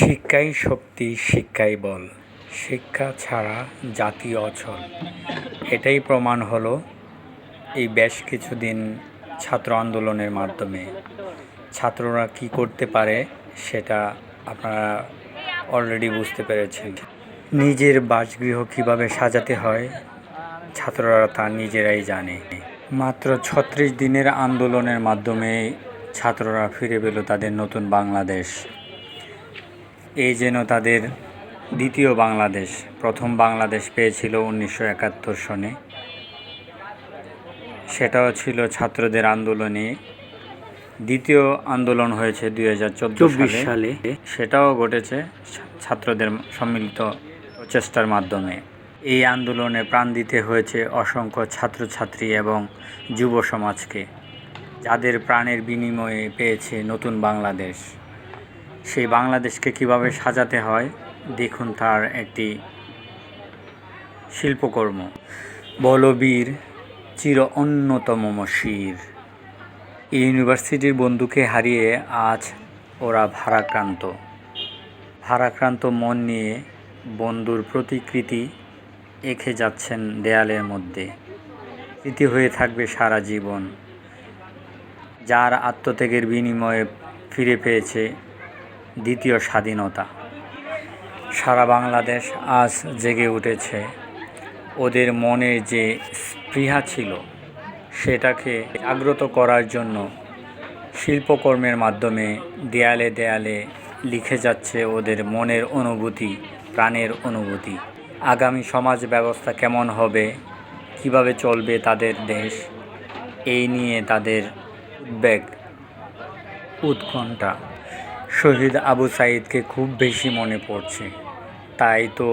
শিক্ষাই শক্তি, শিক্ষাই বল। শিক্ষা ছাড়া জাতি অচল। এটাই প্রমাণ হলো এই বেশ কিছুদিন ছাত্র আন্দোলনের মাধ্যমে। ছাত্ররা কি করতে পারে সেটা আপনারা অলরেডি বুঝতে পেরেছেন। নিজের বাসগৃহ কীভাবে সাজাতে হয়, ছাত্ররা তা নিজেরাই জানে। মাত্র ছত্রিশ দিনের আন্দোলনের মাধ্যমে ছাত্ররা ফিরে পেল তাদের নতুন বাংলাদেশ। এই যেন তাদের দ্বিতীয় বাংলাদেশ প্রথম বাংলাদেশ পেয়েছিল উনিশশো একাত্তর সনে। সেটাও ছিল ছাত্রদের আন্দোলনে। দ্বিতীয় আন্দোলন হয়েছে দুই হাজার চব্বিশ সালে। সেটাও ঘটেছে ছাত্রদের সম্মিলিত প্রচেষ্টার মাধ্যমে। এই আন্দোলনে প্রাণ দিতে হয়েছে অসংখ্য ছাত্রছাত্রী এবং যুব সমাজকে যাদের প্রাণের বিনিময়ে পেয়েছে নতুন বাংলাদেশ। সেই বাংলাদেশকে কীভাবে সাজাতে হয়, দেখুন তার একটি শিল্পকর্ম। বলবীর চির অন্যতম শির এই ইউনিভার্সিটির বন্ধুকে হারিয়ে আজ ওরা ভারাক্রান্ত। ভারাক্রান্ত মন নিয়ে বন্ধুর প্রতিকৃতি এঁকে যাচ্ছেন দেয়ালের মধ্যে। স্মৃতি হয়ে থাকবে সারা জীবন। যার আত্মত্যাগের বিনিময়ে ফিরে পেয়েছে দ্বিতীয় স্বাধীনতা। সারা বাংলাদেশ আজ জেগে উঠেছে। ওদের মনে যে স্পৃহা ছিল, সেটাকে জাগ্রত করার জন্য শিল্পকর্মের মাধ্যমে দেয়ালে দেয়ালে লিখে যাচ্ছে ওদের মনের অনুভূতি, প্রাণের অনুভূতি। আগামী সমাজ ব্যবস্থা কেমন হবে, কীভাবে চলবে তাদের দেশ, এই নিয়ে তাদের উদ্বেগ, উৎকণ্ঠা। শহীদ আবু সাইদকে খুব বেশি মনে পড়ছে। তাই তো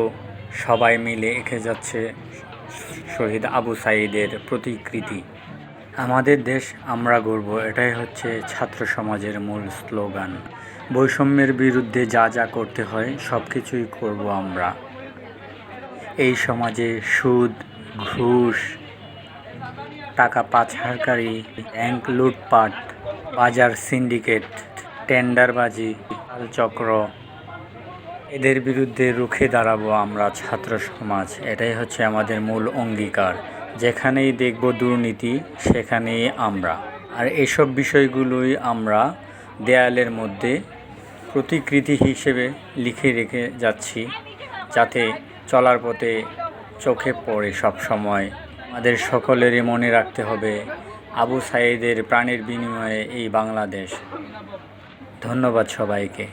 সবাই মিলে এঁকে যাচ্ছে শহীদ আবু সাইদের প্রতিকৃতি। আমাদের দেশ আমরা গর্ব এটাই হচ্ছে ছাত্র সমাজের মূল স্লোগান। বৈষম্যের বিরুদ্ধে যা যা করতে হয় সব কিছুই করব আমরা। এই সমাজে সুদ, ঘুষ, টাকা পাচারকারী, ব্যাংক লুটপাট, বাজার সিন্ডিকেট টেন্ডারবাজি চক্র এদের বিরুদ্ধে রুখে দাঁড়াবো আমরা ছাত্র সমাজ। এটাই হচ্ছে আমাদের মূল অঙ্গীকার। যেখানেই দেখব দুর্নীতি, সেখানেই আমরা। আর এসব বিষয়গুলোই আমরা দেয়ালের মধ্যে প্রতিকৃতি হিসেবে লিখে রেখে যাচ্ছি, যাতে চলার পথে চোখে পড়ে সব সময় আমাদের সকলেরই মনে রাখতে হবে, আবু সাইদের প্রাণের বিনিময়ে এই বাংলাদেশ। ধন্যবাদ সবাইকে।